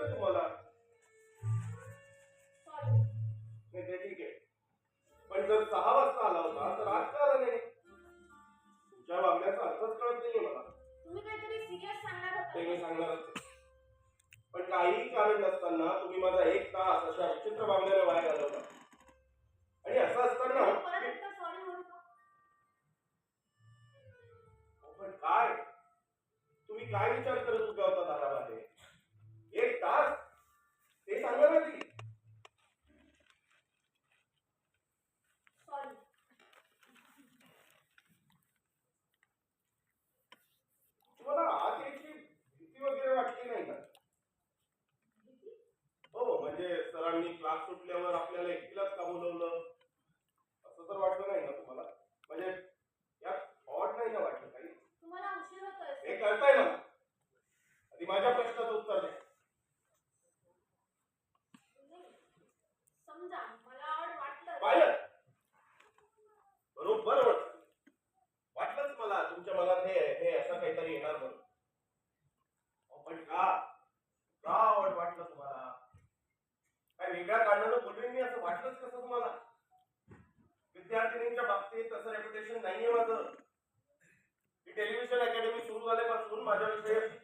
वाटतं तुम्हाला? नाही ते ठीक आहे. पण जर सहा वाजता आला होता तर आज का आला नाही? तुमच्या वागण्याचा अर्थच कळत नाहीये मला. तुम्ही सांगणार पण काही कारण नसताना तुम्ही माझा एक तास अशा विचित्र वागण्याला वाया घालवला. आणि असं असताना पण काय? तुम्ही काय विचार करत विद्यार्थिनींच्या बाबतीत तसं रेप्युटेशन नाहीये माझं. टेलिव्हिजन अकॅडमी सुरू झाल्यापासून माझ्याविषयी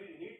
really need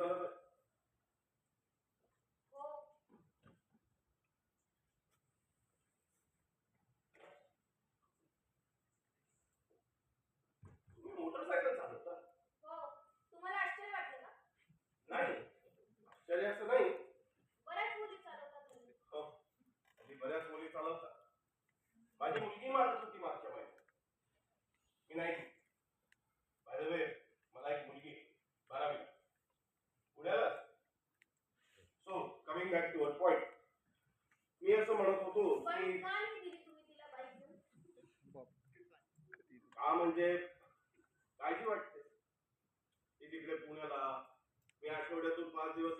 तर मोटरसायकल चालवता? हो. तुम्हाला आश्चर्य नाही. आश्चर्य असं नाही. बऱ्याच मुली चालवतात हो. बऱ्याच मुली चालवतात माझी मुलगी मारत होती मागच्या महिन्यात मी नाही म्हणजे काळजी वाटते. ती तिकडे पुण्याला. मी आठवड्यातून पाच दिवस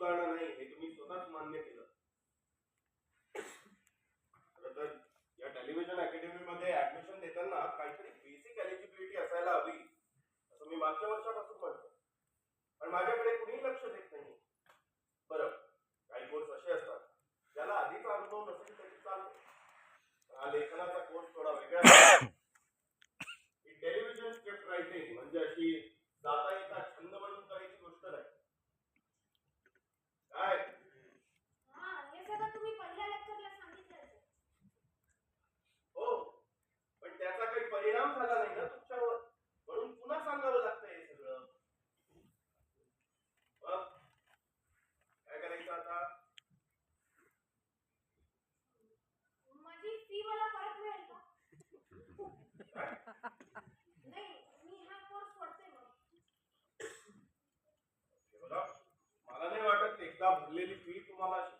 उदाहरण है लेली तुम्हाला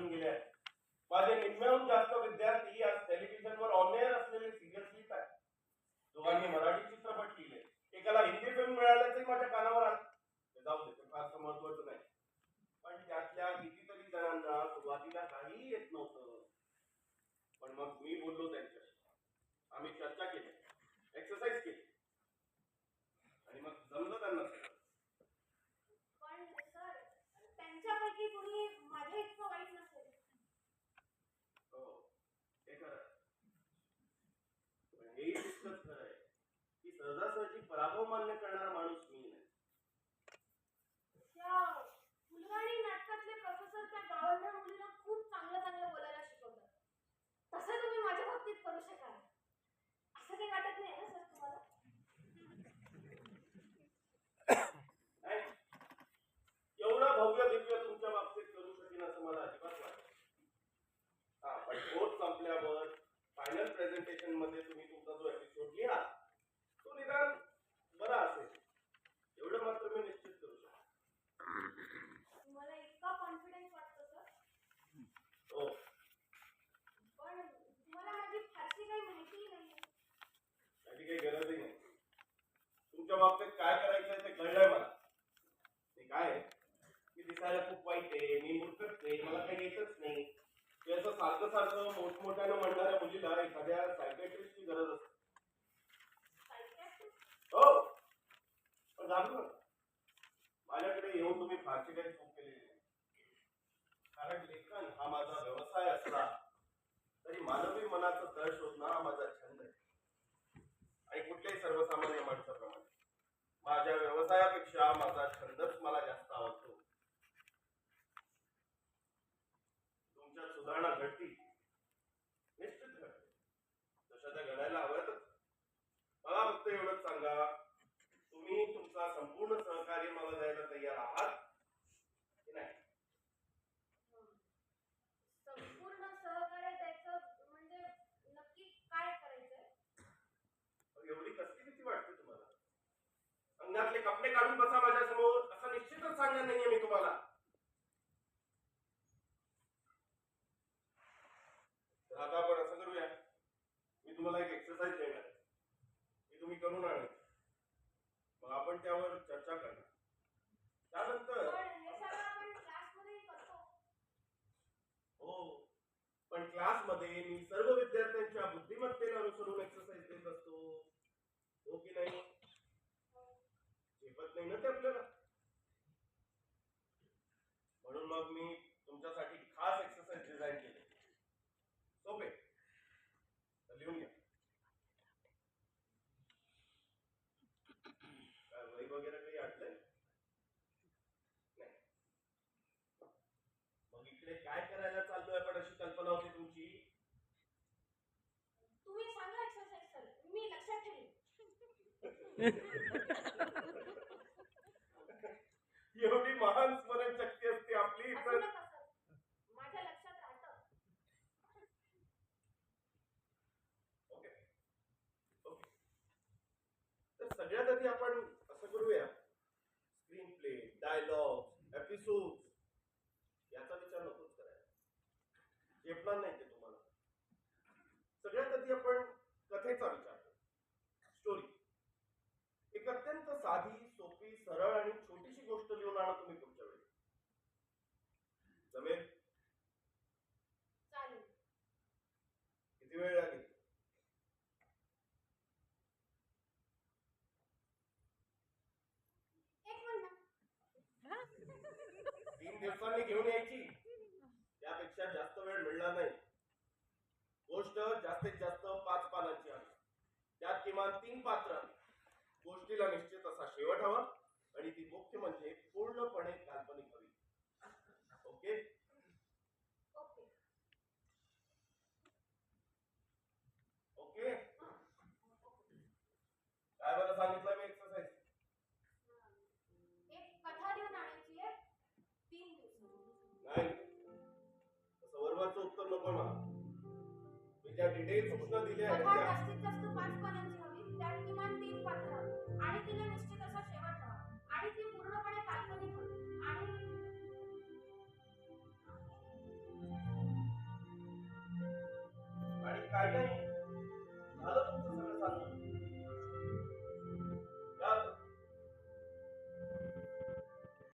hanım gele अवमान्य करणारा माणूस मी नाही. मुलगाडी नाटकातले त्या खूप चांगलं बोलायला शिकवतात. तुम्ही माझ्या बाबतीत असं वाटत नाही भव्य दिव्य तुमच्या बाबतीत करू शकेन असं मला अजिबात वाटत हा पण संपल्यावर फायनल प्रेझेंटेशनमध्ये तुम्ही तुमचा जो एपिसोड लिहा तुमच्या बाबतीत काय करायचं ते कळलंय मला. ते काय की दिसायला खूप वाईट आहे. मी मूर्खच नाही. मला काही येतच नाही. ते असं सारखं सारखं मोठमोठ्यानं म्हणणाऱ्या मुलीला एखाद्या सायकॅट्रिस्टची गरज असते. हो. पण झालं माझ्याकडे येऊन तुम्ही फारशी काही चूक केलेली कारण लेखन हा माझा व्यवसाय असला तरी मानवी मनाचं तळ शोधणं हा माझा छंद आहे. आणि कुठल्याही सर्व व्यवसायापेक्षा माझा छंदच मला जास्त आवडतो तुमच्यात सुधारणा घडती निश्चित घडते तशा त्या घडायला हव्यातच मला फक्त एवढंच सांगा तुम्ही तुमचा संपूर्ण सहकार्य मला द्यायला तयार आहात की नाही संपूर्ण सहकार्य द्यायचं म्हणजे नक्की काय करायचंय मग एवढी कसली भीती वाटते तुम्हाला अंगातले कपडे काढून बसा माझ्यासमोर असं निश्चितच सांगणार नाहीये मी तुम्हाला तर आता आपण असं करूया मी तुम्हाला एक एक्सरसाइज देणार आहे. ती तुम्ही करून आणायची मग आपण त्यावर चर्चा करणार त्यानंतर पण हे सगळं आपण क्लासमध्ये करतो हो पण क्लासमध्ये मी सर्व विद्यार्थ्यांच्या बुद्धिमत्तेला अनुसरून एक्सरसाइज देत असतो हो की नाही झेपत नाही ना ते आपल्याला म्हणून मग मी तुमच्यासाठी खास एक्सरसाइज डिझाईन केले सोपे तर लिहून घ्या काय वही नाही मग इकडे काय करायला चाललोय आपण अशी कल्पना होती तुमची? तुम्ही सांगा एक्सरसाइज सर. मी लक्षात ठेवेन. एवढी महान स्मरण शक्ती असते आपली असू तर नका सर माझ्या लक्षात राहतं ओके ओके तर सगळ्यात आधी आपण असं करूया स्क्रीन प्ले डायलॉग एपिसोड याचा विचार नकोच करायला. झेपणार नाही ते तुम्हाला. सगळ्यात आधी आपण कथेचा विचार करू स्टोरी एक अत्यंत साधी सोपी सरळ आणि छोटीशी गोष्ट लिहून आणा तुम्ही पुढच्या वेळी जमेल चालेल किती वेळ लागेल एक मिनिट तीन दिवसांनी घेऊन यायची त्यापेक्षा जास्त वेळ मिळणार नाही. गोष्ट जास्तीत जास्त पाच पानांची आहे. त्यात किमान तीन पात्र गोष्टीला निश्चित असा शेवट हवा आणि ती मुख्य म्हणजे पूर्णपणे काल्पनिक मी ज्या डिटेल सूचना दिल्या आहेत कथा त्या. जास्तीत जास्त पाच पानांची हवी. त्यात किमान तीन पात्र आणि तिला निश्चित असा शेवट हवा. आणि ती पूर्णपणे